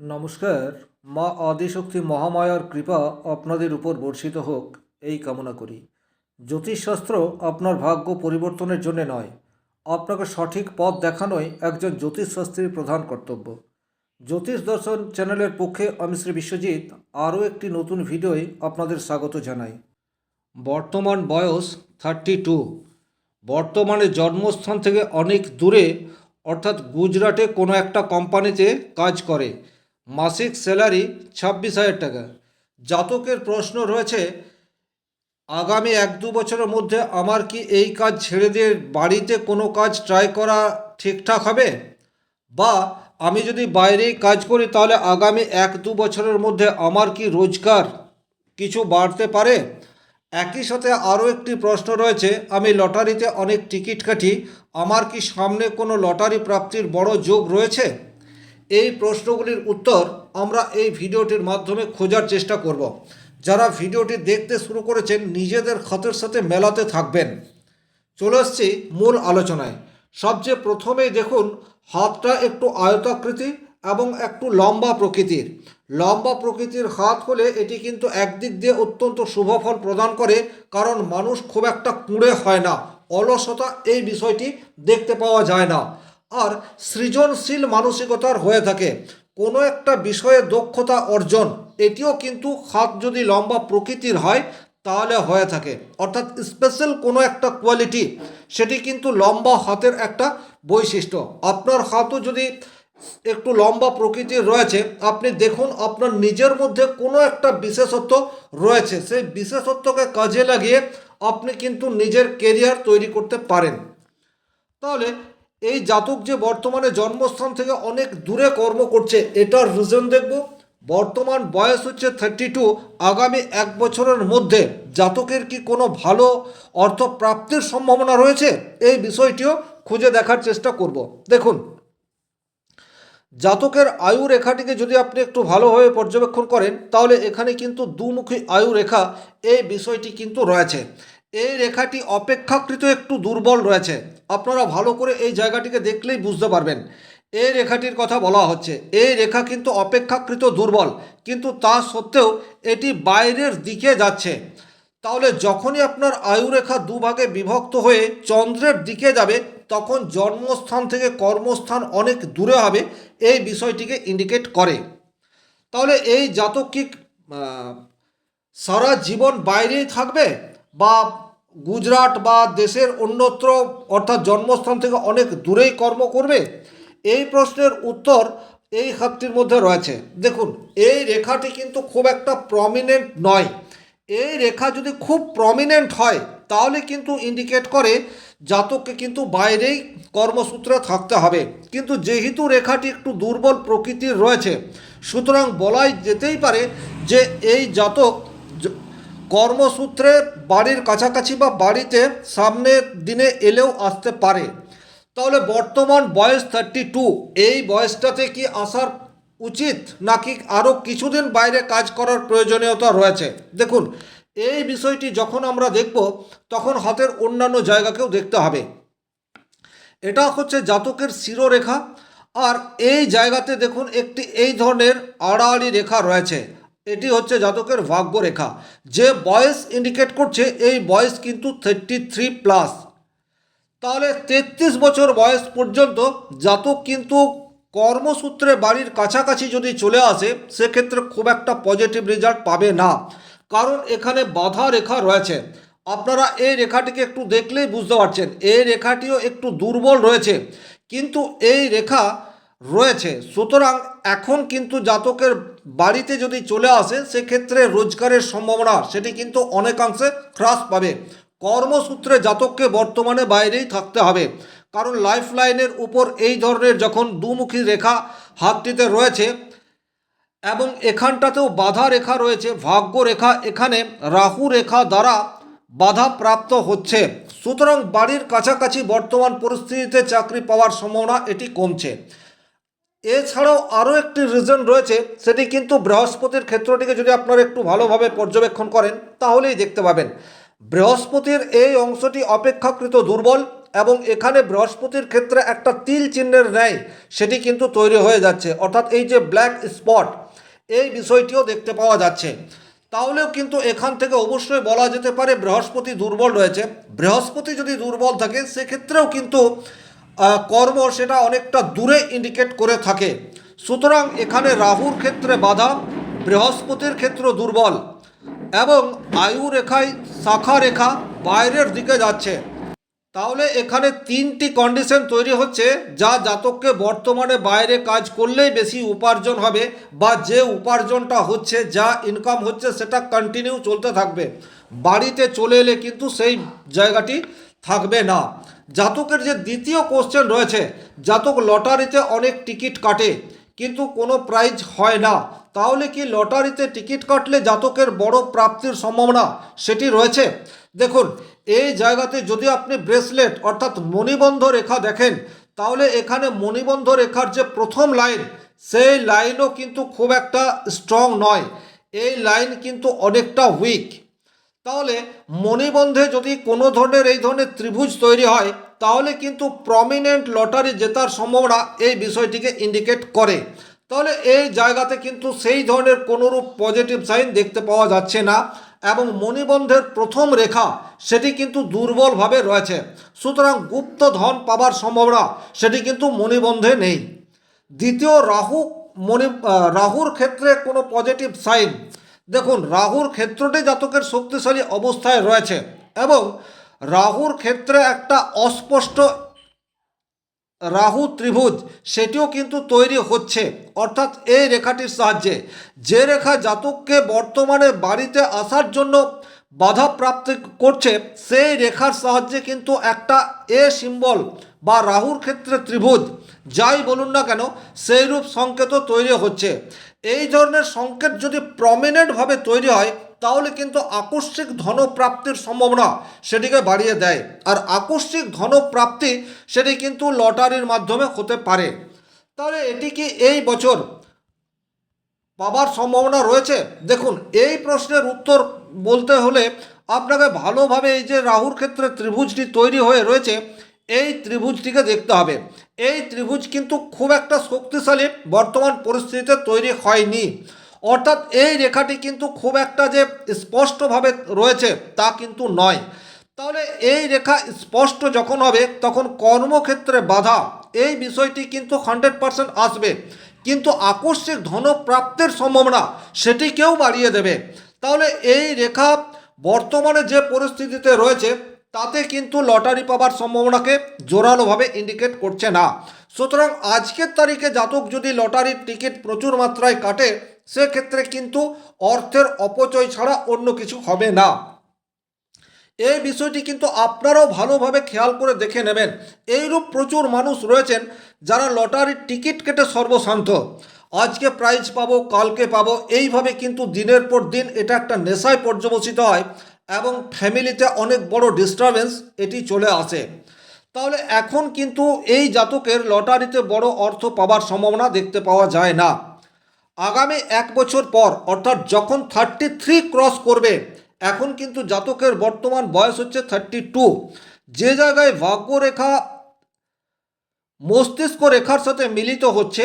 নমস্কার, মা আদিশক্তি মহামায়ার কৃপা আপনাদের উপর বর্ষিত হোক, এই কামনা করি। জ্যোতিষশাস্ত্র আপনার ভাগ্য পরিবর্তনের জন্য নয়, আপনাকে সঠিক পথ দেখানোই একজন জ্যোতিষশাস্ত্রীর প্রধান কর্তব্য। জ্যোতিষ দর্শন চ্যানেলের পক্ষে আমি শ্রী বিশ্বজিৎ, আরও একটি নতুন ভিডিওয় আপনাদের স্বাগত জানাই। বর্তমান বয়স থার্টি টু। বর্তমানে জন্মস্থান থেকে অনেক দূরে, অর্থাৎ গুজরাটে কোনো একটা কোম্পানিতে কাজ করে। মাসিক স্যালারি ছাব্বিশ হাজার টাকা। জাতকের প্রশ্ন রয়েছে, আগামী এক দু বছরের মধ্যে আমার কি এই কাজ ছেড়ে দিয়ে বাড়িতে কোনো কাজ ট্রাই করা ঠিকঠাক হবে? বা আমি যদি বাইরেই কাজ করি তাহলে আগামী এক দু বছরের মধ্যে আমার কি রোজগার কিছু বাড়তে পারে? একই সাথে আরও একটি প্রশ্ন রয়েছে, আমি লটারিতে অনেক টিকিট কাটি, আমার কি সামনে কোনো লটারি প্রাপ্তির বড় যোগ রয়েছে? এই প্রশ্নগুলির উত্তর আমরা এই ভিডিওটির মাধ্যমে খোঁজার চেষ্টা করব। যারা ভিডিওটি দেখতে শুরু করেছেন নিজেদের খাতের সাথে মেলাতে থাকবেন। চলে আসছি মূল আলোচনায়। সবচেয়ে প্রথমেই দেখুন, হাতটা একটু আয়তাকৃতি এবং একটু লম্বা প্রকৃতির। লম্বা প্রকৃতির হাত হলে এটি কিন্তু একদিক দিয়ে অত্যন্ত শুভ ফল প্রদান করে, কারণ মানুষ খুব একটা কুঁড়ে হয় না। অলসতা এই বিষয়টি দেখতে পাওয়া যায় না। আর সৃজনশীল মানসিকতার হয়ে থাকে। কোনো একটা বিষয়ে দক্ষতা অর্জন, এটিও কিন্তু হাত যদি লম্বা প্রকৃতির হয়, তাহলে হয়ে থাকে। অর্থাৎ স্পেশাল কোনো একটা কোয়ালিটি সেটি কিন্তু লম্বা হাতের একটা বৈশিষ্ট্য। আপনার হাতও যদি একটু লম্বা প্রকৃতির রয়েছে, আপনি দেখুন আপনার নিজের মধ্যে কোনো একটা বিশেষত্ব রয়েছে। সেই বিশেষত্বকে কাজে লাগিয়ে আপনি কিন্তু নিজের কেরিয়ার তৈরি করতে পারেন। তাহলে এই জাতক যে বর্তমানে জন্মস্থান থেকে অনেক দূরে কর্ম করছে, এটার রিজন দেখব। বর্তমান বয়স হচ্ছে থার্টি টু আগামী এক বছরের মধ্যে জাতকের কি কোনো ভালো অর্থ প্রাপ্তির সম্ভাবনা রয়েছে? এই বিষয়টিও খুঁজে দেখার চেষ্টা করব। দেখুন, জাতকের আয়ু রেখাটিকে যদি আপনি একটু ভালোভাবে পর্যবেক্ষণ করেন, তাহলে এখানে কিন্তু দুমুখী আয়ু রেখা এই বিষয়টি কিন্তু রয়েছে। এই রেখাটি অপেক্ষাকৃত একটু দুর্বল রয়েছে। আপনারা ভালো করে এই জায়গাটিকে দেখলেই বুঝতে পারবেন। এই রেখাটির কথা বলা হচ্ছে। এই রেখা কিন্তু অপেক্ষাকৃত দুর্বল, কিন্তু তা সত্ত্বেও এটি বাইরের দিকে যাচ্ছে। তাহলে যখনই আপনার আয়ুরেখা দুভাগে বিভক্ত হয়ে চন্দ্রের দিকে যাবে, তখন জন্মস্থান থেকে কর্মস্থান অনেক দূরে হবে, এই বিষয়টিকে ইন্ডিকেট করে। তাহলে এই জাতক কি সারা জীবন বাইরেই থাকবে? বা গুজরাট বা দেশের অন্যত্র অর্থাৎ জন্মস্থান থেকে অনেক দূরেই কর্ম করবে? এই প্রশ্নের উত্তর এই হাতটির মধ্যে রয়েছে। দেখুন, এই রেখাটি কিন্তু খুব একটা প্রমিনেন্ট নয়। এই রেখা যদি খুব প্রমিনেন্ট হয়, তাহলে কিন্তু ইন্ডিকেট করে জাতককে কিন্তু বাইরেই কর্মসূত্রে থাকতে হবে। কিন্তু যেহেতু রেখাটি একটু দুর্বল প্রকৃতির রয়েছে, সুতরাং বলাই যেতেই পারে যে এই জাতক কর্মসূত্রে বাড়ির কাছাকাছি বা বাড়িতে সামনের দিনে এলেও আসতে পারে। তাহলে বর্তমান বয়স থার্টি টু এই বয়সটাতে কি আসার উচিত নাকি আরও কিছুদিন বাইরে কাজ করার প্রয়োজনীয়তা রয়েছে? দেখুন, এই বিষয়টি যখন আমরা দেখব, তখন হাতের অন্যান্য জায়গাকেও দেখতে হবে। এটা হচ্ছে জাতকের শিরোরেখা, আর এই জায়গাতে দেখুন একটি এই ধরনের আড়াআড়ি রেখা রয়েছে। এটি হচ্ছে জাতকের ভাগ্য রেখা যে বয়স ইন্ডিকেট করছে, এই বয়স কিন্তু থার্টি থ্রি প্লাস তাহলে তেত্রিশ বছর বয়স পর্যন্ত জাতক কিন্তু কর্মসূত্রে বাড়ির কাছাকাছি যদি চলে আসে, সেক্ষেত্রে খুব একটা পজিটিভ রেজাল্ট পাবে না। কারণ এখানে বাধা রেখা রয়েছে। আপনারা এই রেখাটিকে একটু দেখলেই বুঝতে পারছেন। এই রেখাটিও একটু দুর্বল রয়েছে। কিন্তু এই রেখা রয়েছে। সুতরাং এখন কিন্তু জাতকের বাড়িতে যদি চলে আসে, সেক্ষেত্রে রোজগারের সম্ভাবনা, সেটি কিন্তু অনেকাংশে হ্রাস পাবে। কর্মসূত্রে জাতককে বর্তমানে বাইরেই থাকতে হবে। কারণ লাইফ লাইনের উপর এই ধরনের যখন দুমুখী রেখা হাতটিতে রয়েছে এবং এখানটাতেও বাধা রেখা রয়েছে, ভাগ্য রেখা, এখানে রাহু রেখা দ্বারা বাধা প্রাপ্ত হচ্ছে। সুতরাং বাড়ির কাছাকাছি বর্তমান পরিস্থিতিতে চাকরি পাওয়ার সম্ভাবনা এটি কমছে। এছাড়াও আরও একটি রিজন রয়েছে, সেটি কিন্তু বৃহস্পতির ক্ষেত্রটিকে যদি আপনারা একটু ভালোভাবে পর্যবেক্ষণ করেন, তাহলেই দেখতে পাবেন। বৃহস্পতির এই অংশটি অপেক্ষাকৃত দুর্বল এবং এখানে বৃহস্পতির ক্ষেত্রে একটা তিল চিহ্নের ন্যায় সেটি কিন্তু তৈরি হয়ে যাচ্ছে, অর্থাৎ এই যে ব্ল্যাক স্পট এই বিষয়টিও দেখতে পাওয়া যাচ্ছে। তাহলেও কিন্তু এখান থেকে অবশ্যই বলা যেতে পারে বৃহস্পতি দুর্বল রয়েছে। বৃহস্পতি যদি দুর্বল থাকে, সেক্ষেত্রেও কিন্তু কর্ম সেটা অনেকটা দূরে ইন্ডিকেট করে থাকে। সুতরাং এখানে রাহুর ক্ষেত্রে বাধা, বৃহস্পতির ক্ষেত্র দুর্বল এবং আয়ু রেখায় শাখা রেখা বাইরের দিকে যাচ্ছে। তাহলে এখানে তিনটি কন্ডিশন তৈরি হচ্ছে, যা জাতককে বর্তমানে বাইরে কাজ করলেই বেশি উপার্জন হবে বা যে উপার্জনটা হচ্ছে, যা ইনকাম হচ্ছে, সেটা কন্টিনিউ চলতে থাকবে। বাড়িতে চলে এলে কিন্তু সেই জায়গাটি থাকবে না। জাতকের যে দ্বিতীয় কোশ্চেন রয়েছে, জাতক লটারিতে অনেক টিকিট কাটে, কিন্তু কোনো প্রাইজ হয় না। তাহলে কি লটারিতে টিকিট কাটলে জাতকের বড় প্রাপ্তির সম্ভাবনা সেটি রয়েছে? দেখুন, এই জায়গাতে যদি আপনি ব্রেসলেট অর্থাৎ মণিবন্ধ রেখা দেখেন, তাহলে এখানে মণিবন্ধ রেখার যে প্রথম লাইন সেই লাইনও কিন্তু খুব একটা স্ট্রং নয়। এই লাইন কিন্তু অনেকটা উইক তাহলে মণিবন্ধে যদি কোনো ধরনের এই ধরনের ত্রিভুজ তৈরি হয়, তাহলে কিন্তু প্রমিনেন্ট লটারি জেতার সম্ভাবনা এই বিষয়টিকে ইন্ডিকেট করে। তাহলে এই জায়গাতে কিন্তু সেই ধরনের কোনোরূপ পজিটিভ সাইন দেখতে পাওয়া যাচ্ছে না এবং মণিবন্ধের প্রথম রেখা সেটি কিন্তু দুর্বলভাবে রয়েছে। সুতরাং গুপ্ত ধন পাবার সম্ভাবনা সেটি কিন্তু মণিবন্ধে নেই। দ্বিতীয় রাহু মণি রাহুর ক্ষেত্রে কোনো পজিটিভ সাইন দেখুন, রাহুর ক্ষেত্রটি জাতকের শক্তিশালী অবস্থায় রয়েছে এবং রাহুর ক্ষেত্রে একটা অস্পষ্ট রাহু ত্রিভুজ, সেটিও কিন্তু তৈরি হচ্ছে। অর্থাৎ এই রেখাটির সাহায্যে যে রেখা জাতককে বর্তমানে বাড়িতে আসার জন্য বাধা প্রাপ্তি করছে, সেই রেখার সাহায্যে কিন্তু একটা এ সিম্বল বা রাহুর ক্ষেত্রে ত্রিভুজ, যাই বলুন না কেন সেই রূপ সংকেতও তৈরি হচ্ছে। এই ধরনের সংকেত যদি প্রমিনেন্টভাবে তৈরি হয়, তাহলে কিন্তু আকস্মিক ধনপ্রাপ্তির সম্ভাবনা সেটিকে বাড়িয়ে দেয়। আর আকস্মিক ধনপ্রাপ্তি সেটি কিন্তু লটারির মাধ্যমে হতে পারে। তাহলে এটি কি এই বছর পাবার সম্ভাবনা রয়েছে? দেখুন, এই প্রশ্নের উত্তর বলতে হলে আপনাকে ভালোভাবে এই যে রাহুর ক্ষেত্রে ত্রিভুজটি তৈরি হয়ে রয়েছে এই ত্রিভুজটিকে দেখতে হবে। এই ত্রিভুজ কিন্তু খুব একটা শক্তিশালী বর্তমান পরিস্থিতিতে তৈরি হয়নি। অর্থাৎ এই রেখাটি কিন্তু খুব একটা যে স্পষ্টভাবে রয়েছে তা কিন্তু নয়। তাহলে এই রেখা স্পষ্ট যখন হবে, তখন কর্মক্ষেত্রে বাধা, এই বিষয়টি কিন্তু হান্ড্রেড পার্সেন্ট আসবে। কিন্তু আকস্মিক ধনপ্রাপ্তির সম্ভাবনা সেটিকেও বাড়িয়ে দেবে। তাহলে এই রেখা বর্তমানে যে পরিস্থিতিতে রয়েছে তাতে কিন্তু লটারি পাবার সম্ভাবনাকে জোরালোভাবে ইন্ডিকেট করছে না। সুতরাং আজকের তারিখে জাতক যদি লটারির টিকিট প্রচুর মাত্রায় কাটে, সেক্ষেত্রে কিন্তু অর্থের অপচয় ছাড়া অন্য কিছু হবে না। এই বিষয়টি কিন্তু আপনারাও ভালোভাবে খেয়াল করে দেখে নেবেন। এইরূপ প্রচুর মানুষ রয়েছেন যারা লটারির টিকিট কেটে সর্বশান্ত। আজকে প্রাইজ পাবো, কালকে পাবো, এইভাবে কিন্তু দিনের পর দিন এটা একটা নেশায় পর্যবসিত হয়। এবং ফ্যামিলিতে অনেক বড় ডিস্টারবেন্স এটি চলে আসে। তাহলে এখন কিন্তু এই জাতকের লটারিতে বড় অর্থ পাবার সম্ভাবনা দেখতে পাওয়া যায় না। আগামী এক বছর পর, অর্থাৎ যখন থার্টি থ্রি ক্রস করবে, এখন কিন্তু জাতকের বর্তমান বয়স হচ্ছে থার্টি টু যে জায়গায় ভাগ্যরেখা, মস্তিষ্ক রেখার সাথে মিলিত হচ্ছে,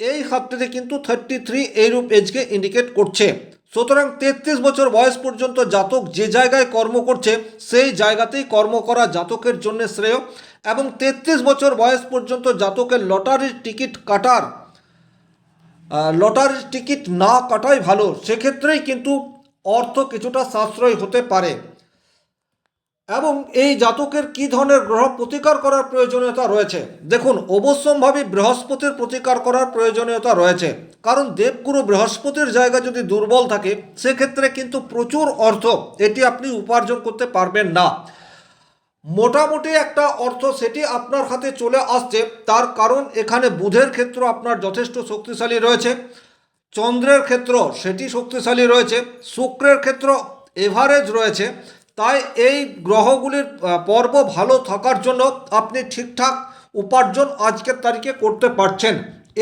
এই ক্ষেত্রে কিন্তু থার্টি থ্রি এইরূপ এজকে ইন্ডিকেট করছে। সুতরাং তেত্রিশ বছর বয়স পর্যন্ত জাতক যে জায়গায় কর্ম করছে, সেই জায়গাতেই কর্ম করা জাতকের জন্য শ্রেয় এবং তেত্রিশ বছর বয়স পর্যন্ত জাতকের লটারির টিকিট কাটার লটারির টিকিট না কাটাই ভালো। সেক্ষেত্রেই কিন্তু অর্থ কিছুটা সাশ্রয় হতে পারে। এবং এই জাতকের কী ধরনের গ্রহ প্রতিকার করার প্রয়োজনীয়তা রয়েছে? দেখুন, অবশ্যম্ভাবী বৃহস্পতির প্রতিকার করার প্রয়োজনীয়তা রয়েছে। কারণ দেবগুরু বৃহস্পতির জায়গা যদি দুর্বল থাকে, সেক্ষেত্রে কিন্তু প্রচুর অর্থ এটি আপনি উপার্জন করতে পারবেন না। মোটামুটি একটা অর্থ সেটি আপনার হাতে চলে আসছে, তার কারণ এখানে বুধের ক্ষেত্র আপনার যথেষ্ট শক্তিশালী রয়েছে, চন্দ্রের ক্ষেত্র সেটি শক্তিশালী রয়েছে, শুক্রের ক্ষেত্র এভারেজ রয়েছে তাই এই গ্রহগুলির পর্ব ভালো থাকার জন্য আপনি ঠিকঠাক উপার্জন আজকের তারিখে করতে পারছেন।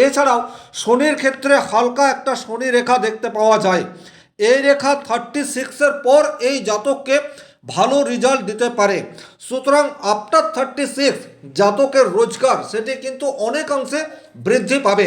এছাড়াও শনির ক্ষেত্রে হালকা একটা শনি রেখা দেখতে পাওয়া যায়। এই রেখা থার্টি সিক্সের পর এই জাতককে ভালো রেজাল্ট দিতে পারে। সুতরাং আফটার থার্টি সিক্স জাতকের রোজগার, সেটি কিন্তু অনেকাংশে বৃদ্ধি পাবে।